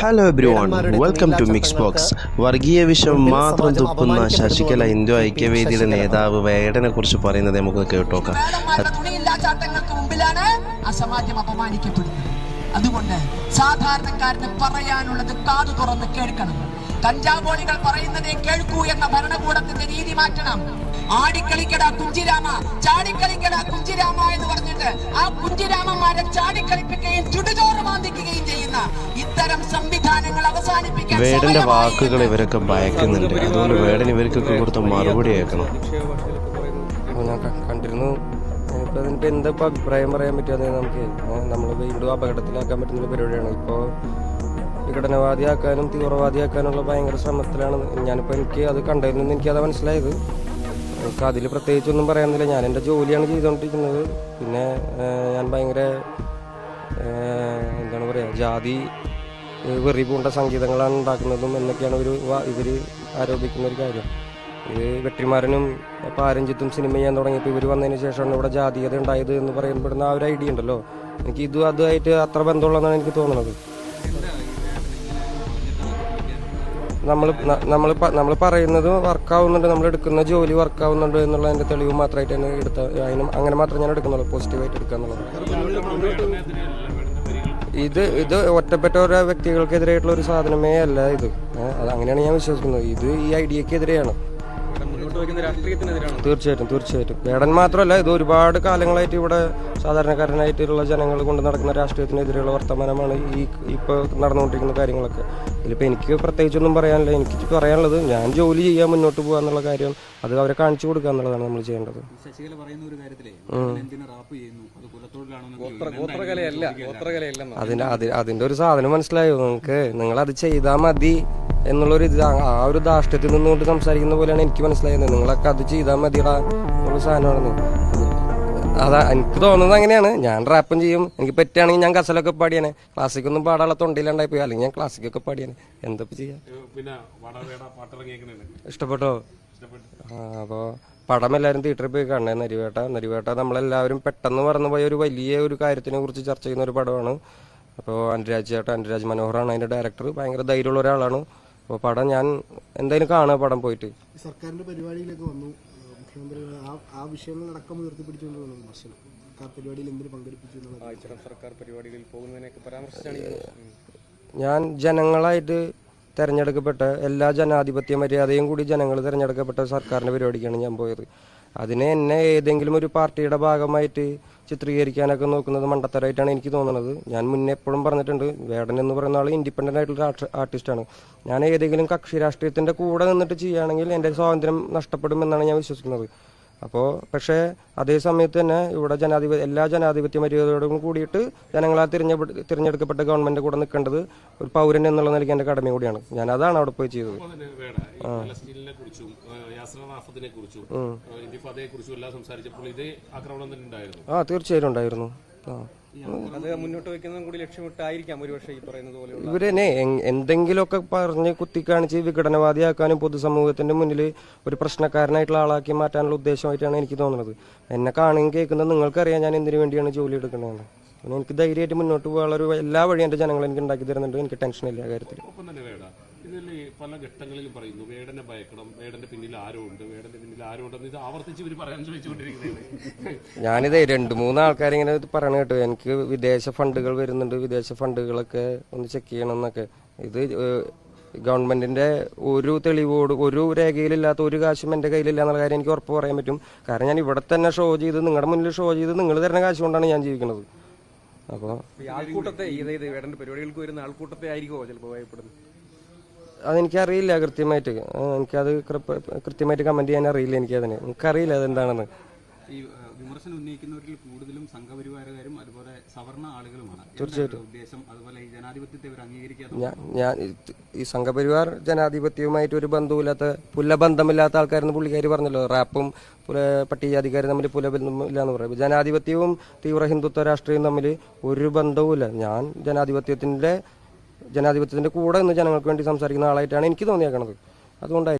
Hello everyone welcome to mix box വർഗീയ വിഷം മാത്രം തുപ്പുന്ന ശശികല ഹിന്ദു ഐക്യവേദിയുടെ നേതാവ് വേടനെ കുറിച്ച് പറയുന്നത് നമുക്ക് കേട്ടോക്കാം. അതുകൊണ്ട് സാധാരണക്കാരന് പറയാനുള്ളത് കാതു തുറന്ന് കേൾക്കണം. കഞ്ചാവോളികൾ പറയുന്നത് കേൾക്കൂ എന്ന ഭരണകൂടത്തിന്റെ രീതി മാറ്റണം. ആടിക്കളിക്കട കുഞ്ചിരാമ ചാടിക്കളിക്കട കുഞ്ചിരാമ എന്ന് പറഞ്ഞിട്ട് ആ കുഞ്ചിരാമന്മാരെ ചാടിക്കളിപ്പിക്കുകയും ചുടുചോറ് മാന്തിക്കുകയും ചെയ്യുന്ന ഇത്തരം സംവിധാനങ്ങൾ അവസാനിപ്പിക്കാൻ വേടന്റെ വാക്കുകൾ ഇവരൊക്കെ ഭയക്കുന്നുണ്ട്. അതുകൊണ്ട് വേടൻ ഇവർക്കൊക്കെ കൊടുത്ത മറുപടി ആക്കണം ഞാൻ കണ്ടിരുന്നു. ഇപ്പോൾ അതിനിപ്പോൾ എന്താ ഇപ്പോൾ അഭിപ്രായം പറയാൻ പറ്റുക നമുക്ക്? നമ്മൾ വീണ്ടും അപകടത്തിലാക്കാൻ പറ്റുന്ന ഒരു പരിപാടിയാണ്. ഇപ്പോൾ വിഘടനവാദിയാക്കാനും തീവ്രവാദിയാക്കാനുള്ള ഭയങ്കര ശ്രമത്തിലാണ് ഞാനിപ്പോൾ എനിക്ക് അത് കണ്ടതിൽ നിന്ന് എനിക്കത് മനസ്സിലായത്. എനിക്ക് അതിൽ പ്രത്യേകിച്ചൊന്നും പറയാനില്ല. ഞാൻ എന്റെ ജോലിയാണ് ചെയ്തുകൊണ്ടിരിക്കുന്നത്. പിന്നെ ഞാൻ ഭയങ്കര എന്താണ് പറയുക ജാതി വെറി പൂണ്ട സംഗീതങ്ങളാണ് ഉണ്ടാക്കുന്നതും എന്നൊക്കെയാണ് ഒരു ഇവർ ആരോപിക്കുന്ന ഒരു കാര്യം. ഇത് വെട്ടിമാരനും പാരഞ്ചിത്തും സിനിമ ചെയ്യാൻ തുടങ്ങിയപ്പോൾ ഇവർ വന്നതിന് ശേഷമാണ് ഇവിടെ ജാതീയത ഉണ്ടായത് എന്ന് പറയപ്പെടുന്ന ആ ഒരു ഐഡിയ ഉണ്ടല്ലോ. എനിക്ക് ഇതും അതുമായിട്ട് അത്ര ബന്ധമുള്ളതെന്നാണ് എനിക്ക് തോന്നുന്നത് നമ്മൾ നമ്മൾ നമ്മൾ പറയുന്നത് വർക്കാവുന്നുണ്ട് നമ്മൾ എടുക്കുന്ന ജോലി വർക്കാവുന്നുണ്ട് എന്നുള്ള എന്നുള്ളതിന്റെ തെളിവ് മാത്രമായിട്ട് തന്നെ എടുത്ത അതിനും അങ്ങനെ മാത്രമേ ഞാൻ എടുക്കുന്നുള്ളൂ പോസിറ്റീവായിട്ട് എടുക്കാന്നുള്ളത് ഇത് ഇത് ഒറ്റപ്പെട്ട ഓരോ വ്യക്തികൾക്കെതിരായിട്ടുള്ള ഒരു സാധനമേ അല്ല ഇത്. അത് അങ്ങനെയാണ് ഞാൻ വിശ്വസിക്കുന്നത്. ഇത് ഈ ഐഡിയക്കെതിരെയാണ്. തീർച്ചയായിട്ടും തീർച്ചയായിട്ടും. വേടൻ മാത്രമല്ല ഇത് ഒരുപാട് കാലങ്ങളായിട്ട് ഇവിടെ സാധാരണക്കാരനായിട്ടുള്ള ജനങ്ങൾ കൊണ്ട് നടക്കുന്ന രാഷ്ട്രീയത്തിനെതിരെയുള്ള വർത്തമാനമാണ് ഈ ഇപ്പോൾ നടന്നുകൊണ്ടിരിക്കുന്ന കാര്യങ്ങളൊക്കെ. ഇതിലിപ്പോൾ എനിക്ക് പ്രത്യേകിച്ചൊന്നും പറയാനില്ല. എനിക്ക് പറയാനുള്ളത് ഞാൻ ജോലി ചെയ്യാൻ മുന്നോട്ട് പോകുക എന്നുള്ള കാര്യം അത് അവരെ കാണിച്ചു കൊടുക്കുക എന്നുള്ളതാണ് നമ്മൾ ചെയ്യേണ്ടത്. അതിന്റെ അത് അതിന്റെ ഒരു സാധനം മനസ്സിലായോ നിങ്ങൾക്ക്? നിങ്ങൾ അത് ചെയ്താൽ മതി. എന്നുള്ളൊരു ഇത്. ആ- ഒരു ധാഷ്ടത്തിൽ നിന്നുകൊണ്ട് സംസാരിക്കുന്ന പോലെയാണ് എനിക്ക് മനസ്സിലായത്. നിങ്ങളൊക്കെ അത് ചെയ്താൽ മതിടാ എന്നുള്ള സാധനമാണ് അതാ എനിക്ക് തോന്നുന്നത് അങ്ങനെയാണ്. ഞാൻ റാപ്പും ചെയ്യും. എനിക്ക് പറ്റുകയാണെങ്കിൽ ഞാൻ ഗസലൊക്കെ പാടിയാണ്. ക്ലാസ്സിക്കൊന്നും പാടാനുള്ള തൊണ്ടയിലുണ്ടായി പോയി അല്ലെങ്കിൽ ഞാൻ ക്ലാസ്സിക്കൊക്കെ പാടിയാണ്. എന്താ ചെയ്യാ? ഇഷ്ടപ്പെട്ടോ? ആ അപ്പോൾ പടം എല്ലാവരും തിയേറ്ററിൽ പോയി കാണണേ. നരിവേട്ട. നരിവേട്ട നമ്മളെല്ലാവരും പെട്ടെന്ന് മറന്നുപോയ ഒരു വലിയ ഒരു കാര്യത്തിനെ കുറിച്ച് ചർച്ച ചെയ്യുന്ന ഒരു പടമാണ്. അപ്പോൾ അനുരാജ് ചേട്ടൻ അനുരാജ് മനോഹറാണ് അതിന്റെ ഡയറക്ടർ. ഭയങ്കര ധൈര്യമുള്ള ഒരാളാണ്. അപ്പോൾ പടം ഞാൻ എന്തായാലും കാണുക പടം പോയിട്ട്. ഈ സർക്കാരിന്റെ പരിപാടിയിലൊക്കെ വന്നു. മുഖ്യമന്ത്രി ആ ആ വിഷയങ്ങളടക്കം ഉയർത്തിപ്പിടിച്ചുകൊണ്ട് വന്നു വിമർശനം സർക്കാർ പരിപാടിയിൽ എന്തിനു പങ്കെടുപ്പിച്ചു എന്നുള്ളത്. സർക്കാർ പരിപാടികളിൽ പോകുന്നതിനൊക്കെ പരാമർശിച്ചാണ് ഞാൻ ജനങ്ങളായിട്ട് തെരഞ്ഞെടുക്കപ്പെട്ട എല്ലാ ജനാധിപത്യ മര്യാദയും കൂടി ജനങ്ങൾ തിരഞ്ഞെടുക്കപ്പെട്ട സർക്കാരിന്റെ പരിപാടിക്കാണ് ഞാൻ പോയത്. അതിനെ എന്നെ ഏതെങ്കിലും ഒരു പാർട്ടിയുടെ ഭാഗമായിട്ട് ചിത്രീകരിക്കാനൊക്കെ നോക്കുന്നത് മണ്ടത്തരമായിട്ടാണ് എനിക്ക് തോന്നുന്നത്. ഞാൻ മുന്നേ എപ്പോഴും പറഞ്ഞിട്ടുണ്ട് വേടൻ എന്ന് പറയുന്ന ആൾ ഇൻഡിപെൻഡന്റ് ആയിട്ടുള്ള ആർട്ടിസ്റ്റാണ് ഞാൻ ഏതെങ്കിലും കക്ഷി രാഷ്ട്രീയത്തിന്റെ കൂടെ നിന്നിട്ട് ചെയ്യുകയാണെങ്കിൽ എന്റെ സ്വാതന്ത്ര്യം നഷ്ടപ്പെടുമെന്നാണ് ഞാൻ വിശ്വസിക്കുന്നത്. അപ്പോൾ പക്ഷേ അതേ സമയത്ത് തന്നെ ഇവിടെ ജനാധിപത്യ എല്ലാ ജനാധിപത്യ മര്യാദയോടും കൂടിയിട്ട് ജനങ്ങളാൽ തിരഞ്ഞെടുപ്പ് തിരഞ്ഞെടുക്കപ്പെട്ട ഗവൺമെന്റ് കൂടെ നിൽക്കേണ്ടത് ഒരു പൗരൻ എന്നുള്ള നിലയ്ക്ക് എന്റെ കടമ കൂടിയാണ്. ഞാൻ അതാണ് അവിടെ പോയി ചെയ്തത്. ആ. തീർച്ചയായും ഉണ്ടായിരുന്നു. ആ. അത് മുന്നോട്ട് വെക്കുന്നതും കൂടി ലക്ഷ്യമിട്ടായിരിക്കാം ഒരുപക്ഷെ ഈ പറയുന്നത് പോലെയുള്ള ഇവരെന്നെ എന്തെങ്കിലുമൊക്കെ പറഞ്ഞ് കുത്തിക്കാണിച്ച് വിഘടനവാദിയാക്കാനും പൊതുസമൂഹത്തിന്റെ മുന്നിൽ ഒരു പ്രശ്നക്കാരനായിട്ടുള്ള ആളാക്കി മാറ്റാനുള്ള ഉദ്ദേശമായിട്ടാണ് എനിക്ക് തോന്നുന്നത്. എന്നെ കാണുകയും കേൾക്കുന്നത് നിങ്ങൾക്കറിയാം ഞാൻ എന്തിനു വേണ്ടിയാണ് ജോലി എടുക്കുന്നത് പിന്നെ എനിക്ക് ധൈര്യമായിട്ട് മുന്നോട്ട് പോകാനുള്ള ഒരു എല്ലാ വഴിയും എന്റെ ജനങ്ങൾ എനിക്ക് ഉണ്ടാക്കി തരുന്നുണ്ട്. എനിക്ക് ടെൻഷനില്ല ആ കാര്യത്തിൽ. ഇതിൽ പല ഘട്ടങ്ങളിലും പറയുന്നു വേടനെ ഭയക്കണം വേടന്റെ പിന്നിൽ ആരോ ഉണ്ട് വേടന്റെ പിന്നിൽ ആരോ ഉണ്ടെന്ന് ഇത് ആവർത്തിച്ച് ഇവർ പറയാൻ ശ്രമിച്ചുകൊണ്ടിരിക്കുന്നത് ഞാനിത് രണ്ട് മൂന്ന് ആൾക്കാർ ഇങ്ങനെ പറയണ കേട്ടോ. എനിക്ക് വിദേശ ഫണ്ടുകൾ വരുന്നുണ്ട് വിദേശ ഫണ്ടുകളൊക്കെ ഒന്ന് ചെക്ക് ചെയ്യണം എന്നൊക്കെ. ഇത് ഗവൺമെന്റിന്റെ ഒരു തെളിവോട് ഒരു രേഖയിലില്ലാത്ത ഒരു കാശും എന്റെ കയ്യിലില്ല എന്നുള്ള കാര്യം എനിക്ക് ഉറപ്പ് പറയാൻ പറ്റും. കാരണം ഞാൻ ഇവിടെ തന്നെ ഷോ ചെയ്ത് നിങ്ങളുടെ മുന്നിൽ ഷോ ചെയ്ത് നിങ്ങൾ തരുന്ന കാശ് കൊണ്ടാണ് ഞാൻ ജീവിക്കുന്നത്. അപ്പോൾ ആൾക്കൂട്ടത്തെ പരിപാടികൾക്ക് വരുന്ന ആൾക്കൂട്ടത്തെ ആയിരിക്കുമോ ചിലപ്പോൾ ഭയപ്പെടുന്നത്? അതെനിക്കറിയില്ല കൃത്യമായിട്ട്. എനിക്കത് കൃത്യമായിട്ട് കമന്റ് ചെയ്യാൻ അറിയില്ല എനിക്ക് എനിക്കതിന്. എനിക്കറിയില്ല അതെന്താണെന്ന്. ഈ വിമർശനം ഉന്നയിക്കുന്നവരിൽ കൂടുതലും സംഘപരിവാരകാരും അതുപോലെ സവർണ ആളുകളുമാണ്. തീർച്ചയായിട്ടും. ഉദ്ദേശം? അതുപോലെ ഈ ജനാധിപത്യത്തെ ഇവർ ഞാൻ ഈ സംഘപരിവാർ ജനാധിപത്യവുമായിട്ട് ഒരു ബന്ധവുമില്ലാത്ത പുല്ലബന്ധമില്ലാത്ത ആൾക്കാരെന്ന് പുള്ളിക്കാരി പറഞ്ഞല്ലോ. റാപ്പും പട്ടികജാതിക്കാരും തമ്മിൽ പുലബന്ധമില്ല എന്ന് പറയും. ജനാധിപത്യവും തീവ്ര ഹിന്ദുത്വ രാഷ്ട്രീയവും തമ്മിൽ ഒരു ബന്ധവുമില്ല. ഞാൻ ജനാധിപത്യത്തിന്റെ ജനാധിപത്യത്തിന്റെ കൂടെ നിന്ന് ജനങ്ങൾക്ക് വേണ്ടി സംസാരിക്കുന്ന ആളായിട്ടാണ് എനിക്ക് തോന്നിയേക്കുന്നത് അതുകൊണ്ടായിരിക്കും.